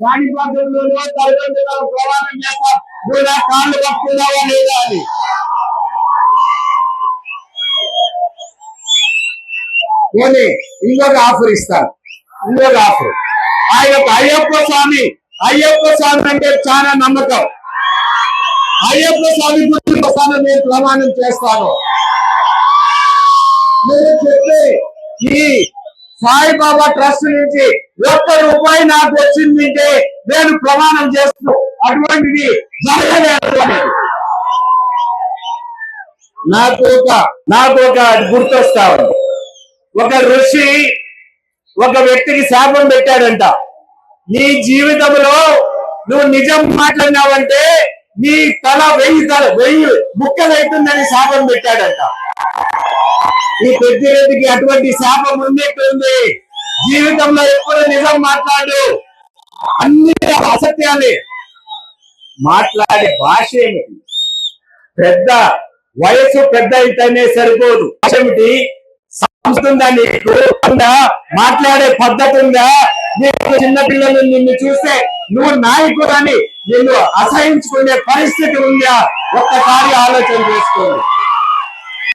కాణిపాత్రంలోనో తల్లిదండ్రులు ప్రమాణం చేస్తా నువ్వు నా కాళ్ళు పట్టుకున్నావా లేదా అని పోనీ ఇంకొక ఆఫర్ ఇస్తాను ఇంకొక ఆఫర్. ఆ యొక్క అయ్యప్ప స్వామి అయ్యప్ప స్వామి అంటే చాలా నమ్మకం. అయ్యప్ప స్వామి గురించి ఒకసారి నేను ప్రమాణం చేస్తాను. నేను చెప్పే ఈ సాయిబాబా ట్రస్ట్ నుంచి ఒక్క రూపాయి నాకు వచ్చిందంటే నేను ప్రమాణం చేస్తూ అటువంటిది జరగలేదు. నాకు ఒక నాకు ఒక గుర్తొస్తా ఉంది. ఒక ఋషి ఒక వ్యక్తికి శాపం పెట్టాడంట. నీ జీవితంలో నువ్వు నిజం మాట్లాడినావంటే నీ తల వెయ్యి తల వెయ్యి ముక్కలైతుందని శాపం పెట్టాడంట. ఈ పెద్దిరెడ్డికి అటువంటి శాపం ఉన్నట్టుంది జీవితంలో ఎప్పుడు నిజం మాట్లాడు. అన్ని అసత్యాలే. మాట్లాడే భాష ఏమిటి? పెద్ద వయసు పెద్ద అయితేనే సరిపోదు. భాష ఏమిటి? సంస్కృతి నీకు మాట్లాడే పద్ధతి ఉందా? నీకు చిన్న పిల్లలు నిన్ను చూస్తే నువ్వు నాయకుడు అని నిన్ను అసహించుకునే పరిస్థితి ఉందా? ఒక్కసారి ఆలోచన చేసుకోండి.